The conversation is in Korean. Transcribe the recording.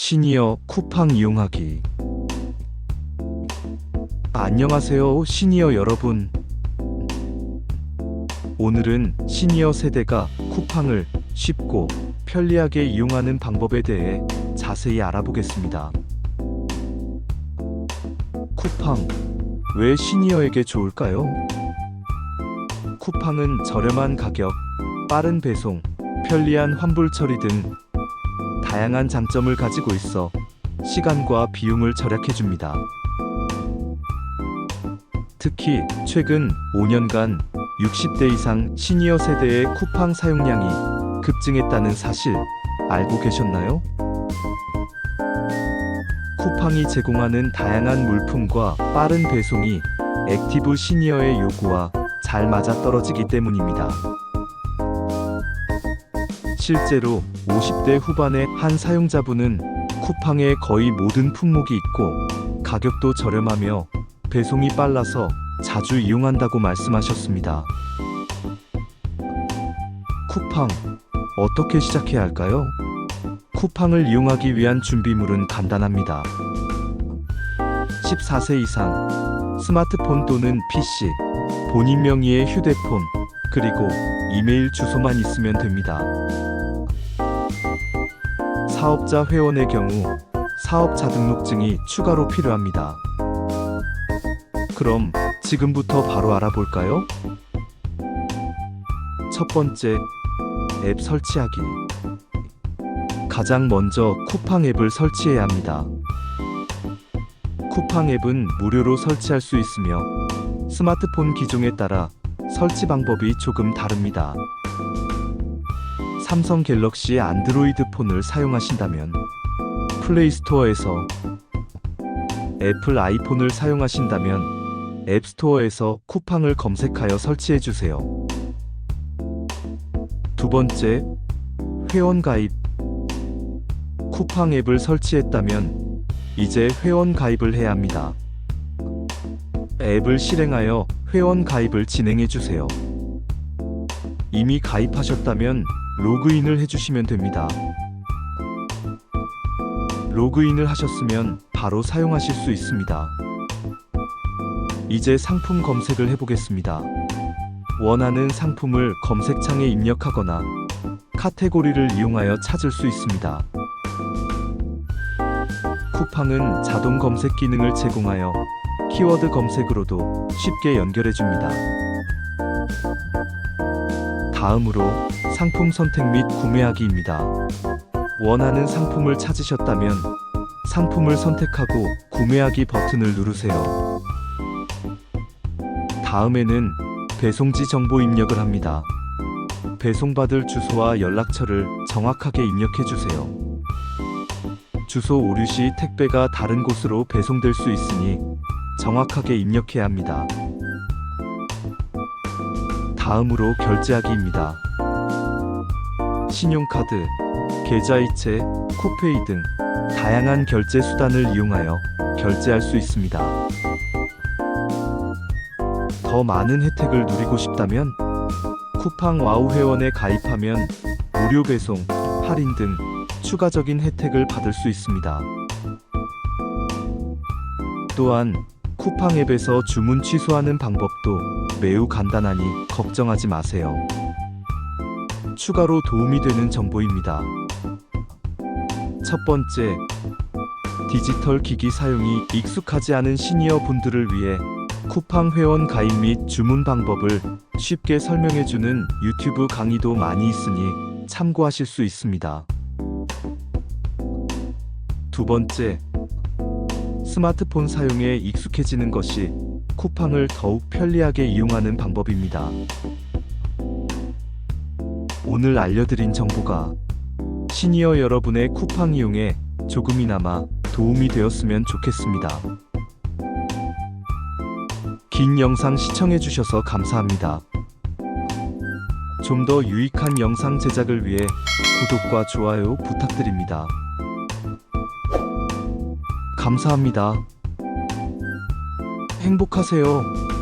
시니어 쿠팡 이용하기. 안녕하세요, 시니어 여러분. 오늘은 시니어 세대가 쿠팡을 쉽고 편리하게 이용하는 방법에 대해 자세히 알아보겠습니다. 쿠팡, 왜 시니어에게 좋을까요? 쿠팡은 저렴한 가격, 빠른 배송, 편리한 환불 처리 등 다양한 장점을 가지고 있어 시간과 비용을 절약해 줍니다. 특히 최근 5년간 60대 이상 시니어 세대의 쿠팡 사용량이 급증했다는 사실 알고 계셨나요? 쿠팡이 제공하는 다양한 물품과 빠른 배송이 액티브 시니어의 요구와 잘 맞아떨어지기 때문입니다. 실제로 50대 후반의 한 사용자분은 쿠팡의 거의 모든 품목이 있고 가격도 저렴하며 배송이 빨라서 자주 이용한다고 말씀하셨습니다. 쿠팡 어떻게 시작해야 할까요? 쿠팡을 이용하기 위한 준비물은 간단합니다. 14세 이상 스마트폰 또는 PC 본인 명의의 휴대폰 그리고 이메일 주소만 있으면 됩니다. 사업자 회원의 경우 사업자 등록증이 추가로 필요합니다. 그럼 지금부터 바로 알아볼까요? 첫 번째, 앱 설치하기. 가장 먼저 쿠팡 앱을 설치해야 합니다. 쿠팡 앱은 무료로 설치할 수 있으며 스마트폰 기종에 따라 설치 방법이 조금 다릅니다. 삼성 갤럭시 안드로이드 폰을 사용하신다면 플레이스토어에서 애플 아이폰을 사용하신다면 앱스토어에서 쿠팡을 검색하여 설치해 주세요. 두 번째, 회원 가입. 쿠팡 앱을 설치했다면 이제 회원 가입을 해야 합니다. 앱을 실행하여 회원 가입을 진행해 주세요. 이미 가입하셨다면 로그인을 해주시면 됩니다. 로그인을 하셨으면 바로 사용하실 수 있습니다. 이제 상품 검색을 해보겠습니다. 원하는 상품을 검색창에 입력하거나 카테고리를 이용하여 찾을 수 있습니다. 쿠팡은 자동 검색 기능을 제공하여 키워드 검색으로도 쉽게 연결해 줍니다. 다음으로 상품 선택 및 구매하기입니다. 원하는 상품을 찾으셨다면 상품을 선택하고 구매하기 버튼을 누르세요. 다음에는 배송지 정보 입력을 합니다. 배송받을 주소와 연락처를 정확하게 입력해 주세요. 주소 오류 시 택배가 다른 곳으로 배송될 수 있으니 정확하게 입력해야 합니다. 다음으로 결제하기입니다. 신용카드, 계좌이체, 쿠페이 등 다양한 결제 수단을 이용하여 결제할 수 있습니다. 더 많은 혜택을 누리고 싶다면 쿠팡 와우 회원에 가입하면 무료 배송, 할인 등 추가적인 혜택을 받을 수 있습니다. 또한 쿠팡 앱에서 주문 취소하는 방법도 매우 간단하니 걱정하지 마세요. 추가로 도움이 되는 정보입니다. 첫 번째, 디지털 기기 사용이 익숙하지 않은 시니어 분들을 위해 쿠팡 회원 가입 및 주문 방법을 쉽게 설명해주는 유튜브 강의도 많이 있으니 참고하실 수 있습니다. 두 번째, 스마트폰 사용에 익숙해지는 것이 쿠팡을 더욱 편리하게 이용하는 방법입니다. 오늘 알려드린 정보가 시니어 여러분의 쿠팡 이용에 조금이나마 도움이 되었으면 좋겠습니다. 긴 영상 시청해주셔서 감사합니다. 좀 더 유익한 영상 제작을 위해 구독과 좋아요 부탁드립니다. 감사합니다. 행복하세요.